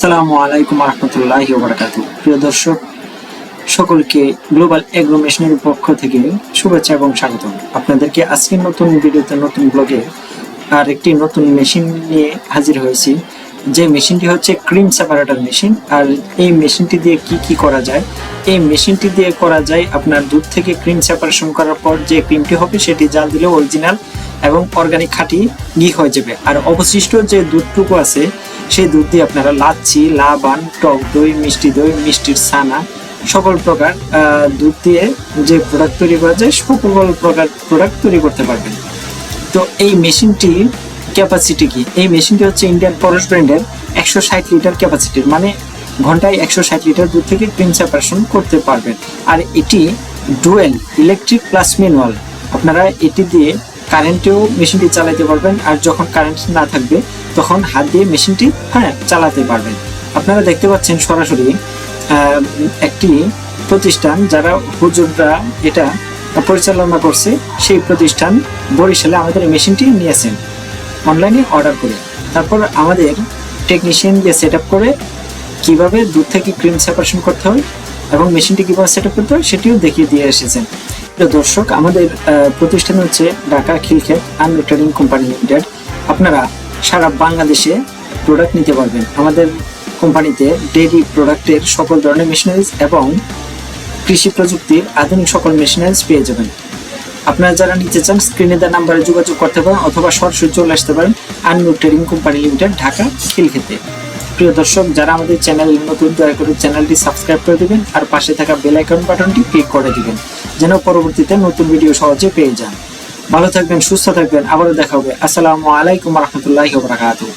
আসসালামু আলাইকুম রহমতুল্লাহি ওবরাকাত প্রিয় দর্শক, সকলকে গ্লোবাল এগ্রো মেশিনের পক্ষ থেকে শুভেচ্ছা এবং স্বাগতম। আপনাদেরকে আজকের নতুন ভিডিওতে নতুন ব্লগে আর একটি নতুন মেশিন নিয়ে হাজির হয়েছি। যে মেশিনটি হচ্ছে ক্রিম সেপারেটর মেশিন আর এই মেশিনটি দিয়ে কি কি করা যায়? এই মেশিনটি দিয়ে করা যায় আপনার দুধ থেকে ক্রিম সেপারেশন করার পর যে ক্রিমটি হবে সেটি জাল দিলে অরিজিনাল এবং অর্গানিক খাঁটি ঘি হয়ে যাবে। আর অবশিষ্ট যে দুধটুকু আছে, সেই দুধ দিয়ে আপনারা লাচ্ছি, লাবান, টক দই, মিষ্টি দই, মিষ্টির ছানা, সকল প্রকার দুধ দিয়ে যে প্রোডাক্ট তৈরি করা যায়, সকল প্রকার প্রোডাক্ট তৈরি করতে পারবেন। তো এই মেশিনটির ক্যাপাসিটি কি? এই মেশিনটি হচ্ছে ইন্ডিয়ান পরশ ব্র্যান্ডের একশো ষাট লিটার ক্যাপাসিটির মানে ঘন্টায় একশো ষাট লিটার দুধ থেকে ক্রিম সেপারেশন করতে পারবেন। আর এটি ডুয়েল ইলেকট্রিক প্লাস ম্যানুয়াল আপনারা এটি দিয়ে কারেন্টেও মেশিনটি চালাতে পারবেন, আর যখন কারেন্ট না থাকবে, তখন হাত দিয়ে মেশিনটি হ্যাঁ চালাতে পারবেন। আপনারা দেখতে পাচ্ছেন সরাসরি একটি প্রতিষ্ঠান যারা হুজুররা এটা পরিচালনা করছে, সেই প্রতিষ্ঠান বরিশালে আমাদের মেশিনটি নিয়েছেন। অনলাইনে অর্ডার করে। তারপর আমাদের টেকনিশিয়ান দিয়ে সেট করে, কীভাবে দুধ থেকে ক্রিম সেপারেশন করতে হয় এবং মেশিনটি কীভাবে সেট করতে হয়, সেটিও দেখিয়ে দিয়ে এসেছেন। প্রিয় দর্শক, আমাদের প্রতিষ্ঠান হচ্ছে ঢাকা খিলক্ষেত আনলো ট্রেডিং কোম্পানি লিমিটেড। আপনারা সারা বাংলাদেশে প্রোডাক্ট নিতে পারবেন। আমাদের কোম্পানিতে ডেইরি প্রোডাক্টের সকল ধরনের মেশিনারিজ এবং কৃষি প্রযুক্তির আধুনিক সকল মেশিনারিজ পেয়ে যাবেন। আপনারা যারা নিতে চান স্ক্রিনে দেওয়া নাম্বারে যোগাযোগ করতে পারেন অথবা সরাসরি চলে আসতে পারেন Anu trading company limited Dhaka খিলক্ষেতে। প্রিয় দর্শক, যারা আমাদের চ্যানেল নতুন, দয়া করে চ্যানেলটি সাবস্ক্রাইব করে দিবেন আর পাশে থাকা বেল আইকন বাটনটি ক্লিক করে দিবেন, যেন পরবর্তীতে নতুন ভিডিও সহজে পেয়ে যান। ভালো থাকবেন, সুস্থ থাকবেন, আবারও দেখা হবে। আসসালামু আলাইকুম রহমতুল্লাহ বারাকাতুহু।